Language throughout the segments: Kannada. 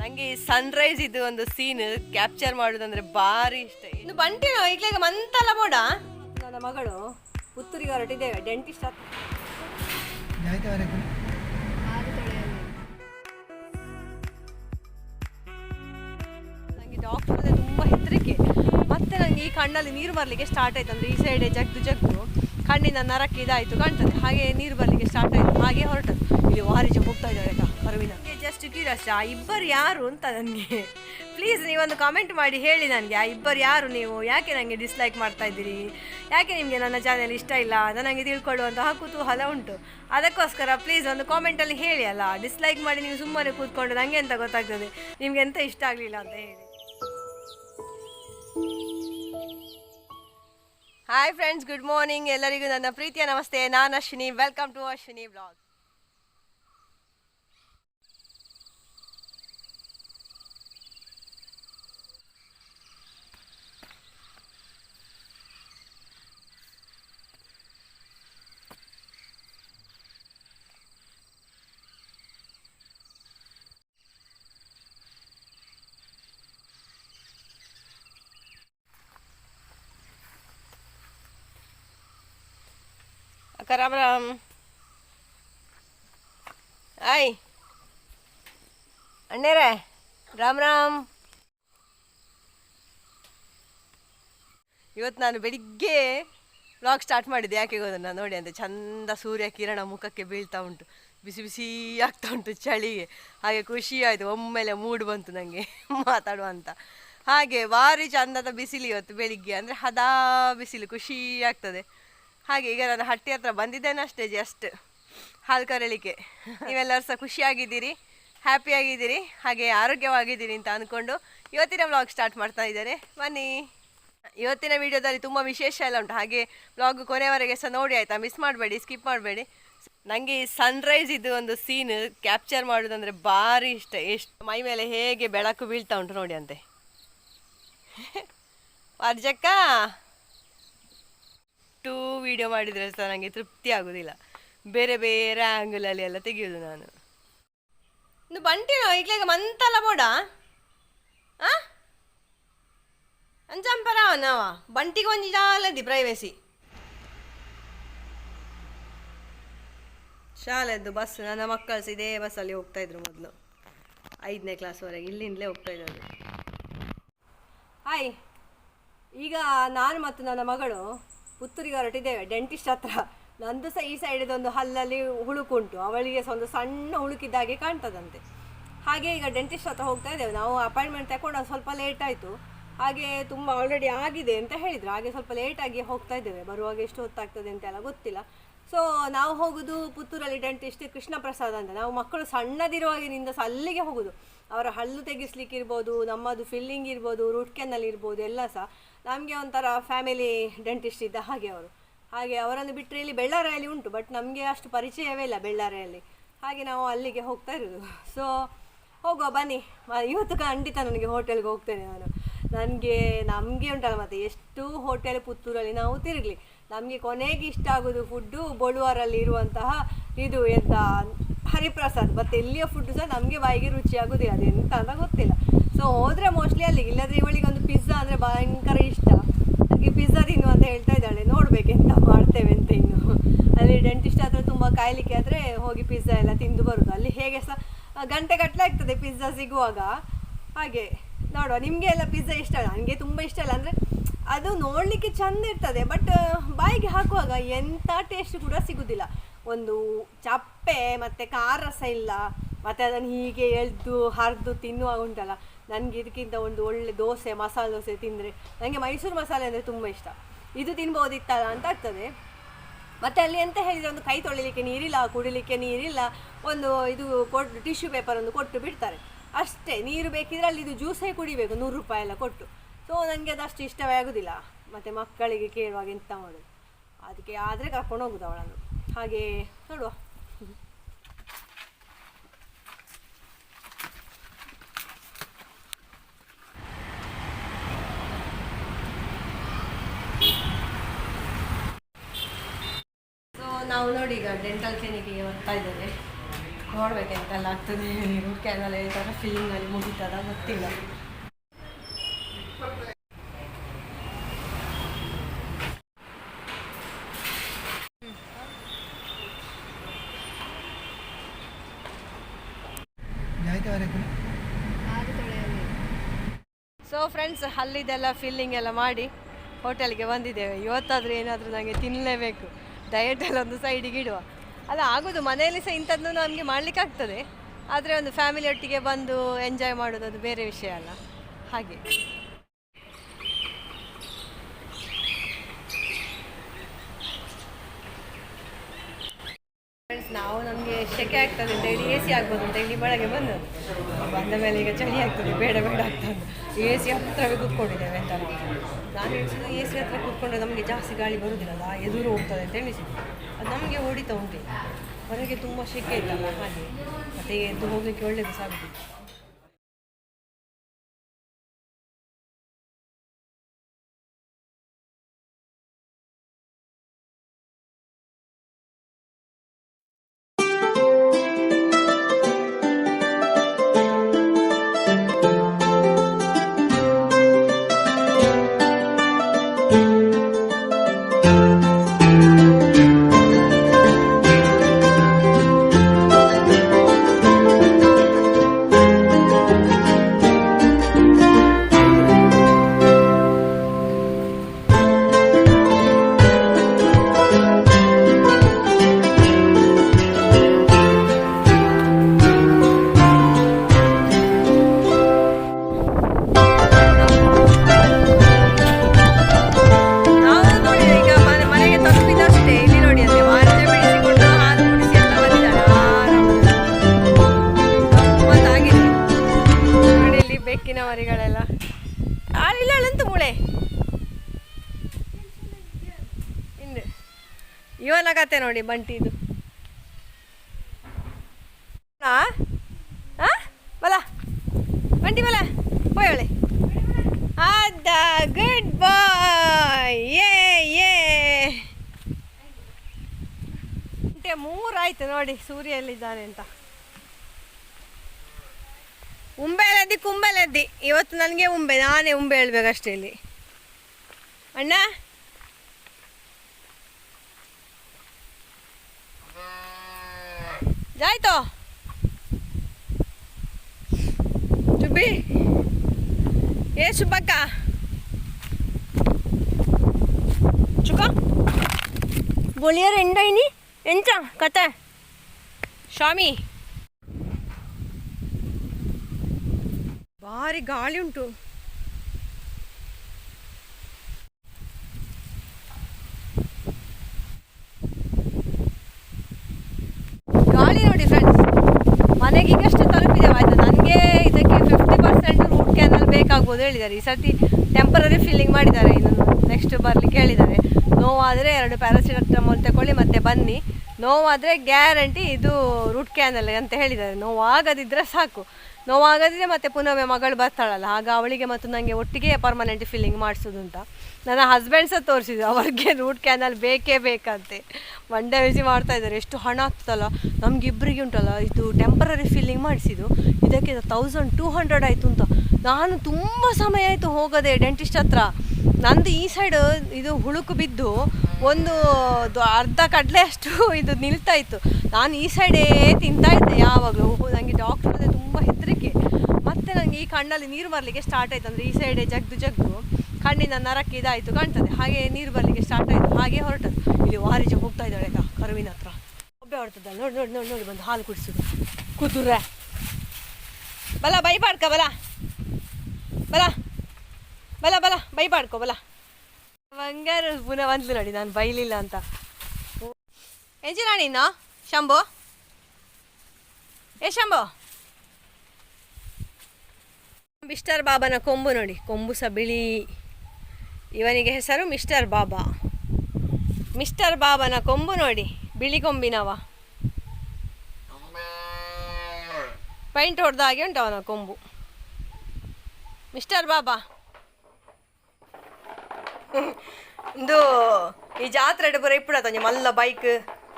ನಂಗೆ ಸನ್ರೈಸ್ ಇದು ಒಂದು ಸೀನ್ ಕ್ಯಾಪ್ಚರ್ ಮಾಡೋದಂದ್ರೆ ಭಾರಿ ಇಷ್ಟ. ಇನ್ನು ಬಂಟಿ ಈಗಲೇ ಮಂತಲ್ಲ ಬೋಡ ನನ್ನ ಮಗಳು ಪುತ್ತೂರಿಗೆ ಹೊರಟಿದ್ದೇವೆ ಡೆಂಟಿಸ್ಟ್ ಹತ್ರ. ನನಗೆ ಡಾಕ್ಟರ್ ಅಂದರೆ ತುಂಬ ಹೆದರಿಕೆ. ಮತ್ತೆ ನನಗೆ ಈ ಕಣ್ಣಲ್ಲಿ ನೀರು ಬರಲಿಕ್ಕೆ ಸ್ಟಾರ್ಟ್ ಆಯ್ತು. ಅಂದರೆ ಈ ಸೈಡೆ ಜಗ್ದು ಜಗ್ದು ಕಣ್ಣಿನ ನರಕ್ಕೆ ಇದಾಯ್ತು ಕಾಣ್ತದೆ. ಹಾಗೆ ನೀರು ಬರಲಿಕ್ಕೆ ಸ್ಟಾರ್ಟ್ ಆಯ್ತು. ಹಾಗೆ ಹೊರಟದ್ದು ಇಲ್ಲಿ ವಾರಿಜ ಹೋಗ್ತಾ ಇದ್ದಾಳೆ ಜಸ್ಟ್ ಕ್ಯೂರಿಯಸ್ ಆ ಇಬ್ಬರು ಯಾರು ಅಂತ ನನಗೆ ಪ್ಲೀಸ್ ನೀವೊಂದು ಕಾಮೆಂಟ್ ಮಾಡಿ ಹೇಳಿ ನನಗೆ ಆ ಇಬ್ಬರು ಯಾರು ನೀವು? ಯಾಕೆ ನನಗೆ ಡಿಸ್ಲೈಕ್ ಮಾಡ್ತಾ ಇದ್ದೀರಿ? ಯಾಕೆ ನಿಮಗೆ ನನ್ನ ಚಾನೆಲ್ ಇಷ್ಟ ಇಲ್ಲ? ಅಂತ ನನಗೆ ತಿಳ್ಕೊಳ್ಳುವಂತಹ ಕುತೂಹಲ ಉಂಟು. ಅದಕ್ಕೋಸ್ಕರ ಪ್ಲೀಸ್ ಒಂದು ಕಾಮೆಂಟಲ್ಲಿ ಹೇಳಿ ಅಲ್ಲ. ಡಿಸ್ಲೈಕ್ ಮಾಡಿ ನೀವು ಸುಮ್ಮನೆ ಕೂತ್ಕೊಂಡು ನನಗೆ ಎಂತ ಗೊತ್ತಾಗ್ತದೆ? ನಿಮಗೆ ಎಂತ ಇಷ್ಟ ಆಗಲಿಲ್ಲ ಅಂತ ಹೇಳಿ. ಹಾಯ್ ಫ್ರೆಂಡ್ಸ್ ಗುಡ್ ಮಾರ್ನಿಂಗ್ ಎಲ್ಲರಿಗೂ ನನ್ನ ಪ್ರೀತಿಯ ನಮಸ್ತೆ. ನಾನು Ashwini. Welcome to Ashwini blog Ram Ram ಆಯ್ ಅಣ್ಣೇರೆ ರಾಮ್ ರಾಮ್ ಇವತ್ತು ನಾನು ಬೆಳಿಗ್ಗೆ ವ್ಲಾಗ್ ಸ್ಟಾರ್ಟ್ ಮಾಡಿದ್ದೆ. ಯಾಕೆ ಗೊತ್ತನ್ನ ನೋಡಿ ಅಂತ ಚಂದ ಸೂರ್ಯ ಕಿರಣ ಮುಖಕ್ಕೆ ಬೀಳ್ತಾ ಉಂಟು. ಬಿಸಿ ಬಿಸಿ ಆಗ್ತಾ ಉಂಟು ಚಳಿಗೆ. ಹಾಗೆ ಖುಷಿ ಆಯಿತು. ಒಮ್ಮೆಲೆ ಮೂಡ್ ಬಂತು ನನಗೆ ಮಾತಾಡುವ ಅಂತ. ಹಾಗೆ ಭಾರಿ ಚಂದದ ಬಿಸಿಲು ಇವತ್ತು ಬೆಳಿಗ್ಗೆ. ಅಂದರೆ ಹದಾ ಬಿಸಿಲು. ಖುಷಿ ಆಗ್ತದೆ. ಹಾಗೆ ಈಗ ನಾನು ಹಟ್ಟಿ ಹತ್ರ ಬಂದಿದ್ದೇನೆ ಅಷ್ಟೇ ಜಸ್ಟ್ ಹಾಲು ಕರಳಿಕೆ. ನೀವೆಲ್ಲರೂ ಸಹ ಖುಷಿಯಾಗಿದ್ದೀರಿ, ಹ್ಯಾಪಿಯಾಗಿದ್ದೀರಿ, ಹಾಗೆ ಆರೋಗ್ಯವಾಗಿದ್ದೀರಿ ಅಂತ ಅಂದ್ಕೊಂಡು ಇವತ್ತಿನ ವ್ಲಾಗ್ ಸ್ಟಾರ್ಟ್ ಮಾಡ್ತಾ ಇದ್ದಾರೆ. ಬನ್ನಿ. ಇವತ್ತಿನ ವಿಡಿಯೋದಲ್ಲಿ ತುಂಬ ವಿಶೇಷ ಎಲ್ಲ ಉಂಟು. ಹಾಗೆ ವ್ಲಾಗ್ ಕೊನೆವರೆಗೆ ಸಹ ನೋಡಿ ಆಯಿತಾ? ಮಿಸ್ ಮಾಡಬೇಡಿ ಸ್ಕಿಪ್ ಮಾಡಬೇಡಿ. ನನಗೆ ಈ ಸನ್ರೈಸ್ ಇದು ಒಂದು ಸೀನ್ ಕ್ಯಾಪ್ಚರ್ ಮಾಡೋದಂದರೆ ಭಾರಿ ಇಷ್ಟ. ಎಷ್ಟು ಮೈ ಮೇಲೆ ಹೇಗೆ ಬೆಳಕು ಬೀಳ್ತಾ ಉಂಟು ನೋಡಿ ಅಂತೆ. ಅರ್ಜಕ್ಕ ಟೂ ವಿಡಿಯೋ ಮಾಡಿದರೆ ಸಹ ನನಗೆ ತೃಪ್ತಿ ಆಗೋದಿಲ್ಲ. ಬೇರೆ ಬೇರೆ ಆ್ಯಂಗಲಲ್ಲಿ ಎಲ್ಲ ತೆಗೆಯೋದು ನಾನು. ಇನ್ನು ಬಂಟಿನೋ ಈಗಲೇ ಮಂತಲ್ಲ ಬೋಡ ಆ? ನಾವ ಬಂಟಿಗೆ ಒಂದು ಜಾಲದಿ ಪ್ರೈವೇಸಿ ಶಾಲೆದ್ದು ಬಸ್ ನನ್ನ ಮಕ್ಕಳು ಇದೇ ಬಸ್ಸಲ್ಲಿ ಹೋಗ್ತಾ ಇದ್ರು ಮೊದಲು. ಐದನೇ ಕ್ಲಾಸ್ವರೆಗೆ ಇಲ್ಲಿಂದಲೇ ಹೋಗ್ತಾ ಇದ್ದಾರೆ ಹಾಯ್ ಈಗ ನಾನು ಮತ್ತು ನನ್ನ ಮಗಳು ಪುತ್ತೂರಿಗೆ ಹೊರಟಿದ್ದೇವೆ ಡೆಂಟಿಸ್ಟ್ ಹತ್ರ. ನಂದು ಸಹ ಈ ಸೈಡಿದೊಂದು ಹಲ್ಲಲ್ಲಿ ಹುಳುಕುಂಟು. ಅವಳಿಗೆ ಸಹ ಒಂದು ಸಣ್ಣ ಹುಳುಕಿದ್ದಾಗೆ ಕಾಣ್ತದಂತೆ. ಹಾಗೆ ಈಗ ಡೆಂಟಿಸ್ಟ್ ಹತ್ರ ಹೋಗ್ತಾ ಇದ್ದೇವೆ. ನಾವು ಅಪಾಯಿಂಟ್ಮೆಂಟ್ ತಗೊಂಡು ಸ್ವಲ್ಪ ಲೇಟ್ ಆಯಿತು. ಹಾಗೆ ತುಂಬ ಆಲ್ರೆಡಿ ಆಗಿದೆ ಅಂತ ಹೇಳಿದರು. ಹಾಗೆ ಸ್ವಲ್ಪ ಲೇಟಾಗಿ ಹೋಗ್ತಾ ಇದ್ದೇವೆ. ಬರುವಾಗ ಎಷ್ಟು ಹೊತ್ತಾಗ್ತದೆ ಅಂತೆಲ್ಲ ಗೊತ್ತಿಲ್ಲ. ಸೊ ನಾವು ಹೋಗೋದು ಪುತ್ತೂರಲ್ಲಿ ಡೆಂಟಿಸ್ಟ್ ಕೃಷ್ಣ ಪ್ರಸಾದ್ ಅಂತ. ನಾವು ಮಕ್ಕಳು ಸಣ್ಣದಿರುವಾಗಿನಿಂದ ಸಹ ಅಲ್ಲಿಗೆ ಹೋಗೋದು. ಅವರ ಹಲ್ಲು ತೆಗಿಸ್ಲಿಕ್ಕೆ ಇರ್ಬೋದು ನಮ್ಮದು ಫಿಲ್ಲಿಂಗ್ ಇರ್ಬೋದು ರೂಟ್ ಕೆನಲ್ ಇರ್ಬೋದು, ಎಲ್ಲ ಸಹ ನಮಗೆ ಒಂಥರ ಫ್ಯಾಮಿಲಿ ಡೆಂಟಿಸ್ಟ್ ಇದ್ದ ಹಾಗೆ ಅವರು. ಹಾಗೆ ಅವರನ್ನು ಬಿಟ್ಟರೆ ಇಲ್ಲಿ ಬೆಳ್ಳಾರಿಯಲ್ಲಿ ಉಂಟು ಬಟ್ ನಮಗೆ ಅಷ್ಟು ಪರಿಚಯವೇ ಇಲ್ಲ ಬೆಳ್ಳಾರೆಯಲ್ಲಿ ಹಾಗೆ ನಾವು ಅಲ್ಲಿಗೆ ಹೋಗ್ತಾ ಇರೋದು. ಸೊ ಹೋಗುವ, ಬನ್ನಿ. ಇವತ್ತು ಖಂಡಿತ ನನಗೆ ಹೋಟೆಲ್ಗೆ ಹೋಗ್ತೇನೆ ನಾನು. ನನಗೆ, ನಮಗೆ ಉಂಟಲ್ಲ ಮತ್ತೆ, ಎಷ್ಟು ಹೋಟೆಲ್ ಪುತ್ತೂರಲ್ಲಿ ನಾವು ತಿರುಗಲಿ. ನಮಗೆ ಕೊನೆಗೆ ಇಷ್ಟ ಆಗೋದು ಫುಡ್ಡು ಬೊಳುವಾರಲ್ಲಿ ಇರುವಂತಹ ಇದು ಎಂತ ಹರಿಪ್ರಸಾದ್, ಮತ್ತು ಎಲ್ಲಿಯ ಫುಡ್ ಸಹ ನಮಗೆ ಬಾಯಿಗೆ ರುಚಿ ಆಗೋದಿಲ್ಲ, ಅದು ಎಂತ ಅಂತ ಗೊತ್ತಿಲ್ಲ. ಸೊ ಹೋದರೆ ಮೋಸ್ಟ್ಲಿ ಅಲ್ಲಿ, ಇಲ್ಲದ್ರೆ ಇವಳಿಗೆ ಒಂದು ಪಿಜ್ಜಾ ಅಂದರೆ ಭಯಂಕರ ಇಷ್ಟ. ನನಗೆ ಪಿಜ್ಜಾ ತಿನ್ನು ಅಂತ ಹೇಳ್ತಾ ಇದ್ದಾಳೆ, ನೋಡ್ಬೇಕು ಎಂತ ಮಾಡ್ತೇವೆ ಅಂತ ಇನ್ನು. ಅಲ್ಲಿ ಡೆಂಟಿಸ್ಟ್ ಆದ್ರೆ ತುಂಬ ಕಾಯ್ಲಿಕ್ಕೆ ಆದರೆ ಹೋಗಿ ಪಿಜ್ಜಾ ಎಲ್ಲ ತಿಂದು ಬರುದು. ಅಲ್ಲಿ ಹೇಗೆ ಸಹ ಗಂಟೆ ಗಟ್ಟಲೆ ಆಗ್ತದೆ ಪಿಜ್ಜಾ ಸಿಗುವಾಗ. ಹಾಗೆ, ನೋಡುವ, ನಿಮಗೆ ಎಲ್ಲ ಪಿಜ್ಜಾ ಇಷ್ಟ ಅಲ್ಲ? ನನಗೆ ತುಂಬ ಇಷ್ಟ ಅಲ್ಲ? ಅಂದರೆ, ಅದು ನೋಡಲಿಕ್ಕೆ ಚಂದ ಇರ್ತದೆ ಬಟ್ ಬಾಯಿಗೆ ಹಾಕುವಾಗ ಎಂಥ ಟೇಸ್ಟ್ ಕೂಡ ಸಿಗುದಿಲ್ಲ. ಒಂದು ಚಪ್ಪೆ, ಮತ್ತು ಖಾರ ರಸ ಇಲ್ಲ, ಮತ್ತು ಅದನ್ನು ಹೀಗೆ ಎಳೆದು, ಹರಿದು ತಿನ್ನುವಾಗ ಉಂಟಲ್ಲ, ನನಗೆ ಇದಕ್ಕಿಂತ ಒಂದು ಒಳ್ಳೆ ದೋಸೆ, ಮಸಾಲೆ ದೋಸೆ ತಿಂದರೆ ನನಗೆ ಮೈಸೂರು ಮಸಾಲೆ ಅಂದರೆ ತುಂಬ ಇಷ್ಟ. ಇದು ತಿನ್ಬೋದಿತ್ತಲ್ಲ ಅಂತ ಆಗ್ತದೆ. ಮತ್ತೆ ಅಲ್ಲಿ ಎಂತ ಹೇಳಿದರೆ ಒಂದು ಕೈ ತೊಳಿಲಿಕ್ಕೆ ನೀರಿಲ್ಲ, ಕುಡಿಲಿಕ್ಕೆ ನೀರಿಲ್ಲ, ಒಂದು ಇದು ಕೊಟ್ಟು ಟಿಶ್ಯೂ ಪೇಪರ್ ಒಂದು ಕೊಟ್ಟು ಬಿಡ್ತಾರೆ. ಅಷ್ಟೇ, ನೀರು ಬೇಕಿದ್ರೆ ಅಲ್ಲಿ ಇದು ಜ್ಯೂಸೇ ಕುಡಿಬೇಕು, ನೂರು ರೂಪಾಯಿ ಎಲ್ಲ ಕೊಟ್ಟು. ಸೊ ನನಗೆ ಅದು ಅಷ್ಟು ಇಷ್ಟವೇ ಆಗೋದಿಲ್ಲ ಮತ್ತು ಮಕ್ಕಳಿಗೆ ಕೇಳುವಾಗ ಎಂತ ಮಾಡೋದು? ಅದಕ್ಕೆ ಆದರೆ ಕರ್ಕೊಂಡು ಹೋಗುದು ಅವಳನ್ನು. ಹಾಗೆ ನೋಡುವ. ನಾವು ನೋಡಿ ಈಗ ಡೆಂಟಲ್ ಕ್ಲಿನಿಕ್ಗೆ ಬರ್ತಾ ಇದ್ದೇವೆ. ನೋಡ್ಬೇಕು ಎಂತೆಲ್ಲ ಆಗ್ತದೆ. ಕ್ಯಾನಲ್ ಈ ಥರ ಅಲ್ಲಿ ಮುಗಿತದ ಗೊತ್ತಿಲ್ಲ. ಸೊ ಫ್ರೆಂಡ್ಸ್ ಅಲ್ಲಿದೆಲ್ಲ ಫಿಲ್ಲಿಂಗ್ ಎಲ್ಲ ಮಾಡಿ ಹೋಟೆಲ್ಗೆ ಬಂದಿದ್ದೇವೆ. ಇವತ್ತಾದರೂ ಏನಾದರೂ ನನಗೆ ತಿನ್ನಲೇಬೇಕು ಡಯಟ್ ಎಲ್ಲ ಒಂದು ಸೈಡಿಗೆ ಇಡುವ. ಅಲ್ಲ ಆಗೋದು, ಮನೆಯಲ್ಲಿ ಸಹ ಇಂಥದ್ದು ನಮಗೆ ಮಾಡಲಿಕ್ಕೆ ಆಗ್ತದೆ ಆದರೆ ಒಂದು ಫ್ಯಾಮಿಲಿ ಒಟ್ಟಿಗೆ ಬಂದು ಎಂಜಾಯ್ ಮಾಡೋದು ಅದು ಬೇರೆ ವಿಷಯ ಅಲ್ಲ. ಹಾಗೆ. ನಾವು ನಮಗೆ ಶೆಕೆ ಆಗ್ತದೆ ಅಂತ ಹೇಳಿ ಎ ಸಿ ಆಗ್ಬೋದು ಅಂತ ಹೇಳಿ ಬೆಳಗ್ಗೆ ಬಂದು ಬಂದ ಮೇಲೆ ಈಗ ಚಳಿ ಆಗ್ತದೆ, ಬೇಡ ಬೇಡ ಆಗ್ತದೆ ಎ ಸಿ ಹತ್ತಿರವೇ ಕೂತ್ಕೊಂಡಿದ್ದೇವೆ ಅಂತ. ನಾನು ಎಣಿಸಿದ್ದು ಎ ಸಿ ಹತ್ರ ಕೂತ್ಕೊಂಡ್ರೆ ನಮಗೆ ಜಾಸ್ತಿ ಗಾಳಿ ಬರುವುದಿಲ್ಲಲ್ಲ ಎದುರು ಹೋಗ್ತದೆ ಅಂತ ಎಣಿಸಿದ್ದು. ಅದು ನಮಗೆ ಹೊಡಿತಾ ಉಂಟು ಹೊರಗೆ ತುಂಬ ಶೆಕೆ ಇತ್ತಲ್ಲ, ಹಾಗೆ. ಮತ್ತೆ ಎದ್ದು ಹೋಗಲಿಕ್ಕೆ ಒಳ್ಳೆಯದು ಸಾಗುದು ಮೂಳೆ ಇಂದು ಇವನ ಕತೆ ನೋಡಿ ಬಂಟಿ ಇದು? ಬಲ. ಬಂಟಿ ಬಲ. ಹೋಯೋಳೆ ಅದ ಗುಡ್ ಬಾಯ್. ಏ ಏ ಗಂಟೆ ಮೂರಾಯ್ತು ನೋಡಿ ಸೂರ್ಯ ಎಲ್ಲಿದ್ದಾನೆ ಅಂತ. ಉಂಬೆಲೆದ್ದಿ ಕುಂಬೆಲೆದ್ದಿ. ಇವತ್ತು ನನಗೆ ಉಂಬೆ ನಾನೇ ಉಂಬೆ ಹೇಳ್ಬೇಕಷ್ಟೇ ಇಲ್ಲಿ. ಅಣ್ಣ? ಜಾಯ್ತೋ ಚುಬ್ಬಿ ಏ ಸುಬ್ಬಕ್ಕ ಚುಕ ಗೋಳಿಯರ್ ಎಂಡೈನಿ ಎಂಚ ಕತೆ? ಸ್ವಾಮಿ? ಭಾರಿ ಗಾಳಿ ಉಂಟು. ಗಾಳಿ ನೋಡಿ ಫ್ರೆಂಡ್ಸ್ ಮನೆಗೆ ಈಗಷ್ಟೇ ತಲುಪಿದ್ದೇವೆ ಆಯ್ತು ನನಗೆ ಇದಕ್ಕೆ ಫಿಫ್ಟಿ ಪರ್ಸೆಂಟ್ ರೂಟ್ ಕ್ಯಾನಲ್ ಬೇಕಾಗ್ಬೋದು ಹೇಳಿದ್ದಾರೆ. ಈ ಸರ್ತಿ ಟೆಂಪರರಿ ಫಿಲ್ಲಿಂಗ್ ಮಾಡಿದ್ದಾರೆ. ಇನ್ನೊಂದು ನೆಕ್ಸ್ಟ್ ಬರಲಿಕ್ಕೆ ಹೇಳಿದ್ದಾರೆ. ನೋವಾದರೆ ಎರಡು ಪ್ಯಾರಾಸಿಟಮೋಲ್ ತಗೊಳ್ಳಿ ಮತ್ತೆ ಬನ್ನಿ. ನೋವಾದರೆ ಗ್ಯಾರಂಟಿ ಇದು ರೂಟ್ ಕ್ಯಾನಲ್ ಅಂತ ಹೇಳಿದ್ದಾರೆ. ನೋವಾಗದಿದ್ದರೆ ಸಾಕು. ನೋವಾಗದಿದ್ರೆ ಮತ್ತೆ ಪುನಃ ಮಗಳು ಬರ್ತಾಳಲ್ಲ. ಆಗ ಅವಳಿಗೆ ಮತ್ತು ನನಗೆ ಒಟ್ಟಿಗೆ ಪರ್ಮನೆಂಟ್ ಫಿಲ್ಲಿಂಗ್ ಮಾಡಿಸೋದು ಅಂತ. ನನ್ನ ಹಸ್ಬೆಂಡ್ ಸಹ ತೋರಿಸಿದ್ರು ಅವ್ರಿಗೆ ರೂಟ್ ಕ್ಯಾನಲ್ ಬೇಕೇ ಬೇಕಂತೆ. ಮಂಡೆ ಬಿಸಿ ಮಾಡ್ತಾ ಇದ್ದಾರೆ. ಎಷ್ಟು ಹಣ ಆಗ್ತದಲ್ಲ. ನಮ್ಗೆ ಇಬ್ಬರಿಗೆ ಉಂಟಲ್ಲ, ಇದು ಟೆಂಪರರಿ ಫಿಲ್ಲಿಂಗ್ ಮಾಡಿಸಿದ್ದು. ಇದಕ್ಕೆ ತೌಸಂಡ್ ಟೂ ಹಂಡ್ರೆಡ್ ಆಯಿತು ಅಂತ. ನಾನು ತುಂಬ ಸಮಯ ಆಯಿತು ಹೋಗದೆ ಡೆಂಟಿಸ್ಟ್ ಹತ್ರ. ನಂದು ಈ ಸೈಡ್ ಇದು ಹುಳುಕು ಬಿದ್ದು ಒಂದು ಅರ್ಧ ಕಡಲೆ ಅಷ್ಟು ಇದು ನಿಲ್ತಾ ಇತ್ತು. ನಾನು ಈ ಸೈಡೇ ತಿಂತಾ ಇದ್ದೆ ಯಾವಾಗಲೂ. ನನಗೆ ಡಾಕ್ಟರ್ ಅಂದರೆ ತುಂಬ ಹೆದರಿಕೆ. ಮತ್ತೆ ನನಗೆ ಈ ಕಣ್ಣಲ್ಲಿ ನೀರು ಬರಲಿಕ್ಕೆ ಸ್ಟಾರ್ಟ್ ಆಯ್ತು. ಅಂದರೆ ಈ ಸೈಡೇ ಜಗ್ದು ಜಗ್ದು ಕಣ್ಣಿನ ನರಕ್ಕೆ ಇದಾಯಿತು, ಕಾಣ್ತದೆ. ಹಾಗೆ ನೀರು ಬರಲಿಕ್ಕೆ ಸ್ಟಾರ್ಟ್ ಆಯಿತು. ಹಾಗೆ ಹೊರಟದ್ದು ಇಲ್ಲಿ ವಾರಿಜ ಹೋಗ್ತಾ ಇದ್ದಾಳೆ ಆಯ್ತಾ ಕರುವಿನ ಹತ್ರ. ಒಬ್ಬೆ ಹೊರಟದ್ದಲ್ಲ. ನೋಡಿ ನೋಡಿ ನೋಡಿ ನೋಡಿ, ಬಂದು ಹಾಲು ಕುಡಿಸೋದು. ಕುದುರೆ. ಬಲ ಬೈಬಾಡ್ಕ ಬಲ. ಬಲ. ಬಲ ಬಲ ಬೈಬಾಡ್ಕೋ ಬಲ. ಬಂಗಾರ ಪುನಃ ಬಂದ್ಲು ನೋಡಿ ನಾನು ಬೈಲಿಲ್ಲ ಅಂತ. ಎಂಜಿನ ನೀನು ಶಂಭು? ಏ ಶಂಭು? ಮಿಸ್ಟರ್ ಬಾಬನ ಕೊಂಬು ನೋಡಿ ಕೊಂಬು ಸಹ ಬಿಳಿ. ಇವನಿಗೆ ಹೆಸರು ಮಿಸ್ಟರ್ ಬಾಬಾ. ಮಿಸ್ಟರ್ ಬಾಬನ ಕೊಂಬು ನೋಡಿ ಬಿಳಿ ಕೊಂಬಿನವ. ಪೈಂಟ್ ಹೊಡೆದ ಹಾಗೆ ಉಂಟು ಅವನ ಕೊಂಬು. ಮಿಸ್ಟರ್ ಬಾಬಾ. ಇಂದು ಈ ಜಾತ್ರೆ ಪೂರ ಇಪ್ಪಡತ್ತ ಒಂಜಿ ಮಲ್ಲ ಬೈಕ್,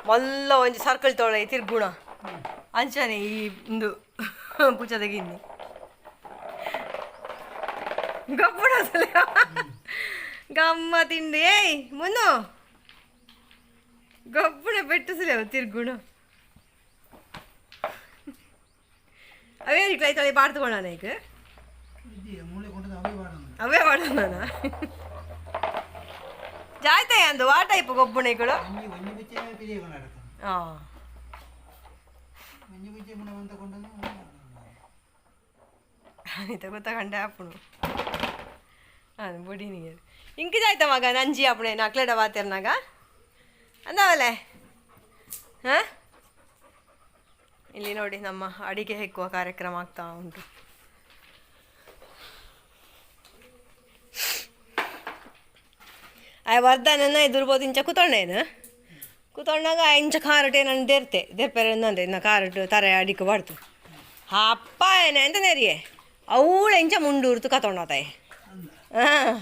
ಮಲ್ಲ ಒಂಜಿ ಸರ್ಕಲ್ ತೊಳೆ ತಿರ್ಗುಣ. ಅಂಚನೆ ಈ ಇಂದು ಪುಚ್ಚದ ಗಿನ್ನಿ ಗಬ್ಬುಡ ಗಮ್ಮ ತಿಂಡಿ. ಏಯ್, ಮುನ್ನು. ಗಬ್ಬುಡ ಅವ ತಿರ್ಗುಣ. ಅವೇ ಇಟ್ಲ ಐತಳೆ ಪಾಡ್ತುಕೊಳ ಈಗ. ಅವೇ ಮಾಡೋಣ ಜಾಯ್ತಾಯ ಅಂದು ಆ. ಟೈಪ್ ಗೊಬ್ಬುಣಿಗಳು ಹಾಂ ಆಯ್ತು ಗೊತ್ತಾಗಂಡೆ ಆಪುಣು. ಹಾಂ ಬುಡಿ ನೀರು ಇಂಕಿದಾಯ್ತ ಮಗ ನಂಜಿ ಆಪುಣೆ ನಕ್ಲೆಡ ಬಾತಿರ್ನಾಗ ಅಂದವಲೆ? ಹಾಂ? ಇಲ್ಲಿ ನೋಡಿ ನಮ್ಮ ಅಡಿಗೆ ಹೆಕ್ಕುವ ಕಾರ್ಯಕ್ರಮ ಆಗ್ತಾ ಉಂಟು. ಆಯ್ ವರ್ಧನನ್ನ ಎದುರ್ಬೋದು ಇಂಚ ಕೂತೊಂಡೇನು ಕೂತೊಂಡಾಗ ಇಂಚ ಕಾರಟ್ ನಾನು ದೇರ್ತೆ. ದೇರ್ಪೇರೆ ಅಂದ್ರೆ ಇನ್ನ ಕಾರಟ್ ತರೆ ಅಡಿಕೆ ಬಾಡ್ತು. ಅಪ್ಪ ಏನೆ ಅಂತ ನೆರಿಯೆ. ಅವಳು ಎಂಚ ಮುಂಡೂರ್ತು ಕತ್ತೊಂಡತಾಯಿ ಹಾಂ.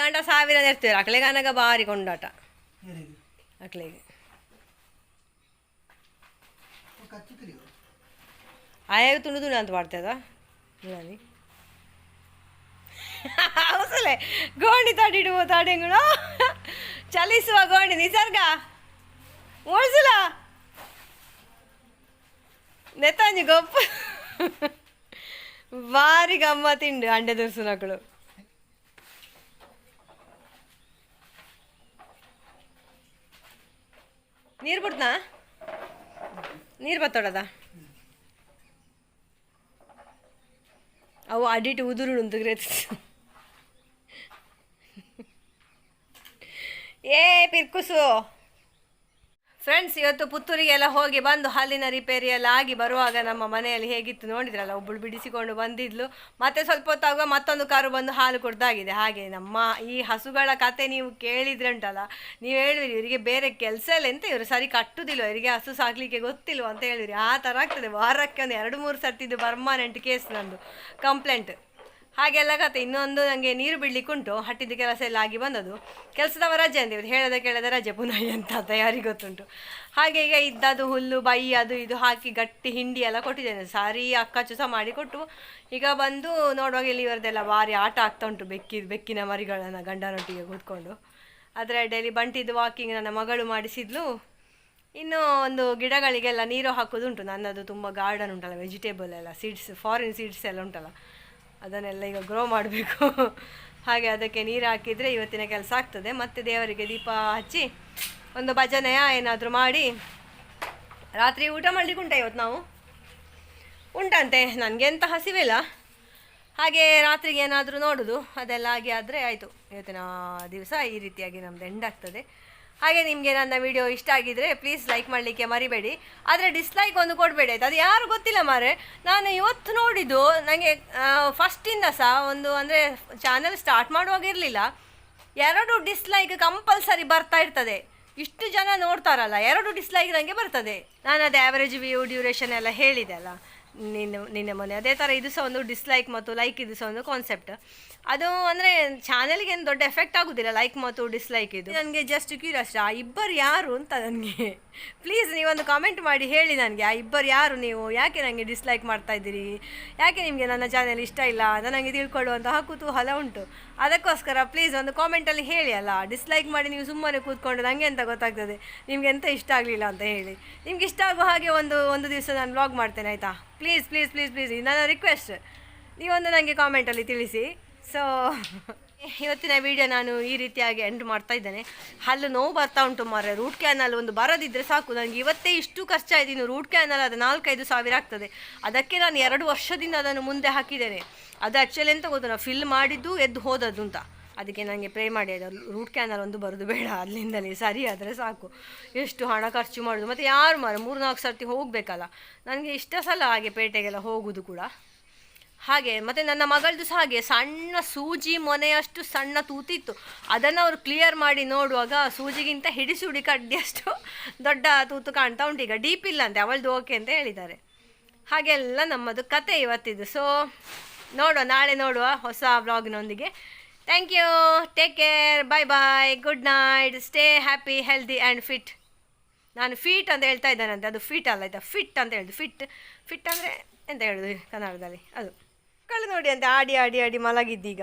ಗಂಟ ಸಾವಿರ ನೆರ್ತೀವಿ ಅಕ್ಲೆಗಾನಾಗ ಬಾರಿ ಕೊಂಡಾಟ. ಯಾರಿಗೆ ಅಕ್ಲೆಗೆ ಆಯಾಗ ತುಂಡು ತುಂಡು ಅಂತ ಮಾಡ್ತದ ನೋಡಿ ಅವಸಲೆ ಗೋಣಿ ತಡಿಡುವ ತಡೆಗಳು. ಚಲಿಸುವ ಗೋಣಿ, ನಿಸರ್ಗ. ಓಡಿಸಲ ನೆತ್ತಾಂಜಿ ಗೊಪ್ಪ ಭಾರಿ ಗಮ್ಮತ್ತಿಂಡು ಅಂಡೆ ದುರ್ಸುನಗಳು ನೀರು ಬಿಡ್ತಾ ನೀರು ಬತ್ತೋಡದ? ಅವು ಅಡಿಟ್ ಉದುರು ಉಂತುಗ್ರೆ ಏ, ಪಿರ್ಕುಸು. ಫ್ರೆಂಡ್ಸ್ ಇವತ್ತು ಪುತ್ತೂರಿಗೆಲ್ಲ ಹೋಗಿ ಬಂದು ಹಾಲಿನ ರಿಪೇರಿ ಎಲ್ಲ ಆಗಿ ಬರುವಾಗ ನಮ್ಮ ಮನೆಯಲ್ಲಿ ಹೇಗಿತ್ತು ನೋಡಿದ್ರಲ್ಲ ಒಬ್ಬಳು ಬಿಡಿಸಿಕೊಂಡು ಬಂದಿದ್ಲು. ಮತ್ತೆ ಸ್ವಲ್ಪ ಹೊತ್ತಾಗುವ ಮತ್ತೊಂದು ಕಾರು ಬಂದು ಹಾಲು ಕೊಡ್ದಾಗಿದೆ. ಹಾಗೆ ನಮ್ಮ ಈ ಹಸುಗಳ ಕತೆ ನೀವು ಕೇಳಿದ್ರೆ ಉಂಟಲ್ಲ ನೀವು ಹೇಳಿದ್ರಿ, ಇವರಿಗೆ ಬೇರೆ ಕೆಲಸ ಇಲ್ಲ ಎಂತ ಇವರು ಸರಿ ಕಟ್ಟುದಿಲ್ಲ, ಇವರಿಗೆ ಹಸು ಸಾಕ್ಲಿಕ್ಕೆ ಗೊತ್ತಿಲ್ವ ಅಂತ ಹೇಳಿದ್ರಿ. ಆ ಥರ ಆಗ್ತದೆ. ವಾರಕ್ಕೆ ಒಂದು ಎರಡು ಮೂರು ಸರ್ತಿದ್ದು ಪರ್ಮನೆಂಟ್ ಕೇಸ್ ನಂದು. ಕಂಪ್ಲೇಂಟ್ ಹಾಗೆಲ್ಲ ಕತೆ. ಇನ್ನೊಂದು ನನಗೆ ನೀರು ಬಿಡ್ಲಿಕ್ಕೆ ಉಂಟು ಹಟ್ಟಿದ ಕೆಲಸ ಎಲ್ಲ ಆಗಿ ಬಂದದು. ಕೆಲಸದವ ರಜೆ ಅಂತ ಹೇಳದ ಕೇಳದೆ ರಜೆ ಪುನಃ ಅಂತ ತಯಾರಿ ಗೊತ್ತುಂಟು. ಹಾಗೆ ಈಗ ಇದ್ದದು ಹುಲ್ಲು, ಬೈ, ಅದು ಇದು ಹಾಕಿ ಗಟ್ಟಿ ಹಿಂಡಿ ಎಲ್ಲ ಕೊಟ್ಟಿದ್ದೇನೆ. ಸಾರಿ, ಅಕ್ಕ ಚುಸ ಮಾಡಿ ಕೊಟ್ಟು. ಈಗ ಬಂದು ನೋಡುವಾಗ ಇಲ್ಲಿ ಇವರದೆಲ್ಲ ಭಾರಿ ಆಟ ಆಗ್ತಾ ಉಂಟು ಬೆಕ್ಕಿ, ಬೆಕ್ಕಿನ ಮರಿಗಳನ್ನು ಗಂಡನೊಟ್ಟಿಗೆ ಕೂತ್ಕೊಂಡು. ಅದರ ಡೈಲಿ ಬಂಟಿದ್ದು ವಾಕಿಂಗ್ ನನ್ನ ಮಗಳು ಮಾಡಿಸಿದ್ಲು. ಇನ್ನು ಒಂದು ಗಿಡಗಳಿಗೆಲ್ಲ ನೀರು ಹಾಕೋದುಂಟು. ನನ್ನದು ತುಂಬ ಗಾರ್ಡನ್ ಉಂಟಲ್ಲ ವೆಜಿಟೇಬಲ್ ಎಲ್ಲ ಸೀಡ್ಸ್ ಫಾರಿನ್ ಸೀಡ್ಸ್ ಎಲ್ಲ ಉಂಟಲ್ಲ. ಅದನ್ನೆಲ್ಲ ಈಗ ಗ್ರೋ ಮಾಡಬೇಕು. ಹಾಗೆ ಅದಕ್ಕೆ ನೀರು ಹಾಕಿದರೆ ಇವತ್ತಿನ ಕೆಲಸ ಆಗ್ತದೆ. ಮತ್ತು ದೇವರಿಗೆ ದೀಪ ಹಚ್ಚಿ ಒಂದು ಭಜನೆಯ ಏನಾದರೂ ಮಾಡಿ. ರಾತ್ರಿ ಊಟ ಮಾಡಲಿಕ್ಕೆ ಉಂಟ ಇವತ್ತು ನಾವು? ಉಂಟಂತೆ. ನನಗೆ ಎಂತ ಹಸಿವಿಲ್ಲ. ಹಾಗೆ ರಾತ್ರಿಗೆ ಏನಾದರೂ ನೋಡೋದು. ಅದೆಲ್ಲ ಆಗಿ ಆದರೆ ಆಯಿತು. ಇವತ್ತಿನ ದಿವಸ ಈ ರೀತಿಯಾಗಿ ನಮ್ಮದು ಎಂಡ್ ಆಗ್ತದೆ. ಹಾಗೆ ನಿಮಗೆ ನನ್ನ ವಿಡಿಯೋ ಇಷ್ಟ ಆಗಿದ್ರೆ ಪ್ಲೀಸ್ ಲೈಕ್ ಮಾಡಲಿಕ್ಕೆ ಮರಿಬೇಡಿ. ಆದರೆ ಡಿಸ್ಲೈಕ್ ಒಂದು ಕೊಡಬೇಡಿ ಅದು ಯಾರು ಗೊತ್ತಿಲ್ಲ ಮಾರೆ ನಾನು ಇವತ್ತು ನೋಡಿದ್ದು ನನಗೆ ಫಸ್ಟಿಂದ ಸಹ ಒಂದು ಅಂದರೆ ಚಾನಲ್ ಸ್ಟಾರ್ಟ್ ಮಾಡುವಾಗ ಇರಲಿಲ್ಲ. ಎರಡು ಡಿಸ್ಲೈಕ್ ಕಂಪಲ್ಸರಿ ಬರ್ತಾ ಇರ್ತದೆ. ಇಷ್ಟು ಜನ ನೋಡ್ತಾರಲ್ಲ, ಎರಡು ಡಿಸ್ಲೈಕ್ ನನಗೆ ಬರ್ತದೆ. ನಾನು ಅದು ಆ್ಯಾವ್ರೇಜ್ ವ್ಯೂ ಡ್ಯೂರೇಷನ್ ಎಲ್ಲ ಹೇಳಿದೆ ಅಲ್ಲ. ನಿನ್ನೆ ನಿನ್ನೆ ಮೊನ್ನೆ ಅದೇ ಥರ ಇದು ಸಹ ಒಂದು ಡಿಸ್ಲೈಕ್ ಮತ್ತು ಲೈಕ್ ಇದು ಸಹ ಒಂದು ಕಾನ್ಸೆಪ್ಟ್ ಅದು ಅಂದರೆ ಚಾನೆಲ್ಗೆ ಏನು ದೊಡ್ಡ ಎಫೆಕ್ಟ್ ಆಗೋದಿಲ್ಲ ಲೈಕ್ ಮತ್ತು ಡಿಸ್ಲೈಕ್ ಇದು. ನನಗೆ ಜಸ್ಟ್ ಕ್ಯೂರಿಯಸ್ ಆ ಇಬ್ಬರು ಯಾರು ಅಂತ ನನಗೆ. ಪ್ಲೀಸ್ ನೀವೊಂದು ಕಾಮೆಂಟ್ ಮಾಡಿ ಹೇಳಿ ನನಗೆ, ಆ ಇಬ್ಬರು ಯಾರು ನೀವು? ಯಾಕೆ ನನಗೆ ಡಿಸ್ಲೈಕ್ ಮಾಡ್ತಾ ಇದ್ದೀರಿ? ಯಾಕೆ ನಿಮಗೆ ನನ್ನ ಚಾನೆಲ್ ಇಷ್ಟ ಇಲ್ಲ? ನನಗೆ ತಿಳ್ಕೊಳ್ಳುವಂತಹ ಕುತೂಹಲ ಉಂಟು. ಅದಕ್ಕೋಸ್ಕರ ಪ್ಲೀಸ್ ಒಂದು ಕಾಮೆಂಟಲ್ಲಿ ಹೇಳಿ ಅಲ್ಲ ಡಿಸ್ಲೈಕ್ ಮಾಡಿ ನೀವು ಸುಮ್ಮನೆ ಕೂತ್ಕೊಂಡು ನನಗೆ ಅಂತ ಗೊತ್ತಾಗ್ತದೆ? ನಿಮಗೆ ಎಂತ ಇಷ್ಟ ಆಗಲಿಲ್ಲ ಅಂತ ಹೇಳಿ. ನಿಮ್ಗೆ ಇಷ್ಟ ಆಗುವ ಹಾಗೆ ಒಂದು ಒಂದು ದಿವಸ ನಾನು ವ್ಲಾಗ್ ಮಾಡ್ತೇನೆ, ಆಯಿತಾ? ಪ್ಲೀಸ್ ಪ್ಲೀಸ್ ಪ್ಲೀಸ್ ಪ್ಲೀಸ್ ನನ್ನ ರಿಕ್ವೆಸ್ಟ್ ನೀವೊಂದು ನನಗೆ ಕಾಮೆಂಟಲ್ಲಿ ತಿಳಿಸಿ. ಸೊ ಇವತ್ತಿನ ವಿಡಿಯೋ ನಾನು ಈ ರೀತಿಯಾಗಿ ಎಂಡ್ ಮಾಡ್ತಾ ಇದ್ದೇನೆ. ಹಲ್ಲು ನೋವು ಬರ್ತಾ ಉಂಟು ಮಾರೆ ರೂಟ್ ಕ್ಯಾನಲ್ ಒಂದು ಬರದಿದ್ದರೆ ಸಾಕು. ನನಗೆ ಇವತ್ತೇ ಇಷ್ಟು ಖರ್ಚಾಯಿದ್ದೀನಿ ರೂಟ್ ಕ್ಯಾನಲ್ ಅದು ನಾಲ್ಕೈದು ಸಾವಿರ ಆಗ್ತದೆ. ಅದಕ್ಕೆ ನಾನು ಎರಡು ವರ್ಷದಿಂದ ಅದನ್ನು ಮುಂದೆ ಹಾಕಿದ್ದೇನೆ. ಅದು ಆ್ಯಕ್ಚುಲಿ ಎಂತ ಗೊತ್ತು ಫಿಲ್ ಮಾಡಿದ್ದು, ಎದ್ದು ಹೋದದ್ದು ಅಂತ. ಅದಕ್ಕೆ ನನಗೆ ಪ್ರೇ ಮಾಡಿ. ಅದು ರೂಟ್ ಕ್ಯಾನಲ್ ಒಂದು ಬರೋದು ಬೇಡ. ಅಲ್ಲಿಂದಲೇ ಸರಿ ಆದರೆ ಸಾಕು. ಎಷ್ಟು ಹಣ ಖರ್ಚು ಮಾಡೋದು. ಮತ್ತು ಯಾರು ಮಾರ ಮೂರು ನಾಲ್ಕು ಸರ್ತಿ ಹೋಗಬೇಕಲ್ಲ. ನನಗೆ ಇಷ್ಟ ಸಲ ಹಾಗೆ ಪೇಟೆಗೆಲ್ಲ ಹೋಗೋದು ಕೂಡ. ಹಾಗೆ ಮತ್ತು ನನ್ನ ಮಗಳದ್ದು ಸಹ ಹಾಗೆ. ಸಣ್ಣ ಸೂಜಿ ಮೊನೆಯಷ್ಟು ಸಣ್ಣ ತೂತಿತ್ತು. ಅದನ್ನು ಅವರು ಕ್ಲಿಯರ್ ಮಾಡಿ ನೋಡುವಾಗ ಸೂಜಿಗಿಂತ ಹಿಡಿಸುಡಿ ಹುಡಿ ಕಡ್ಡಿಯಷ್ಟು ದೊಡ್ಡ ತೂತು ಕಾಣ್ತಾ ಉಂಟು. ಈಗ ಡೀಪ್ ಇಲ್ಲ ಅಂತೆ ಅವಳದು ಓಕೆ ಅಂತ ಹೇಳಿದ್ದಾರೆ. ಹಾಗೆಲ್ಲ ನಮ್ಮದು ಕತೆ ಇವತ್ತಿದ್ದು ಸೊ ನೋಡುವ, ನಾಳೆ ನೋಡುವ ಹೊಸ ವ್ಲಾಗ್ನೊಂದಿಗೆ thank you take care bye bye good night stay happy healthy and fit ನಾನು ಫೀಟ್ ಅಂತ ಹೇಳ್ತಾ ಇದ್ದಾನಂತೆ. ಅದು ಫಿಟ್ ಅಲ್ಲ, ಆಯ್ತಾ? ಫಿಟ್ ಅಂತ ಹೇಳುದು. ಫಿಟ್ ಫಿಟ್ ಅಂದರೆ ಎಂತ ಹೇಳುದು ಕನ್ನಡದಲ್ಲಿ? ಅದು. ಕಳ್ಳು ನೋಡಿ ಅಂತ ಆಡಿ ಆಡಿ ಆಡಿ ಮಲಗಿದ್ದೀಗ.